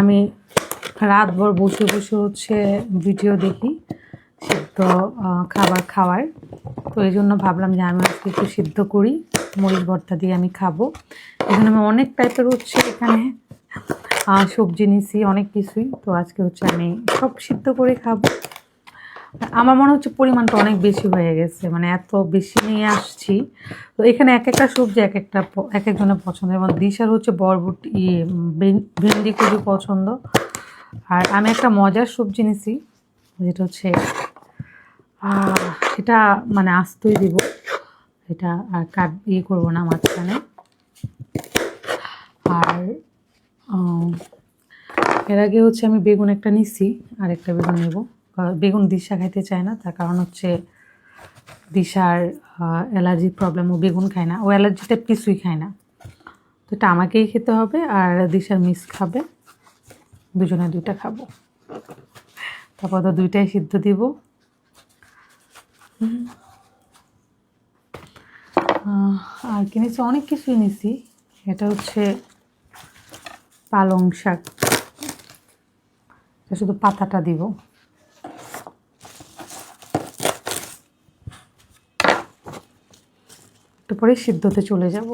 আমি রাতভর বসে বসে হচ্ছে ভিডিও দেখি সিদ্ধ খাবার খাওয়ার। তো এই জন্য ভাবলাম যে আমি আজকে একটু সিদ্ধ করি, মরিচ ভর্তা দিয়ে আমি খাব। এখানে আমি অনেক টাইপের হচ্ছে এখানে সবজি নিছি, অনেক কিছুই। তো আজকে হচ্ছে আমি সব সিদ্ধ করে খাব। আমার মনে হচ্ছে পরিমাণটা অনেক বেশি হয়ে গেছে মানে এত বেশি নিয়ে আসছি। তো এখানে এক একটা সবজি এক একটা এক একজনের পছন্দ এবং দিশার হচ্ছে বরবটি ইয়ে, ভেন্ডি খুবই পছন্দ। আর আমি একটা মজার সবজি নিছি যেটা হচ্ছে এটা মানে আস্তই দিব। এটা আর কাট ইয়ে করব না মাঝখানে। আর এর আগে হচ্ছে আমি বেগুন একটা নিছি আর একটা বেগুন নেব। বেগুন দিশা খাইতে চায় না, তার কারণ হচ্ছে দিশার অ্যালার্জির প্রবলেম ও বেগুন খায় না, ও অ্যালার্জিটা কিছুই খায় না। তো এটা আমাকেই খেতে হবে আর দিশার মিস খাবে, দুজনে দুইটা খাব। তারপর তো দুইটাই সিদ্ধ দিব। আর কিনেছি, অনেক কিছুই নিছি এটা হচ্ছে পালং শাক। শুধু পাতাটা দিব। একটু পরেই সিদ্ধতে চলে যাব।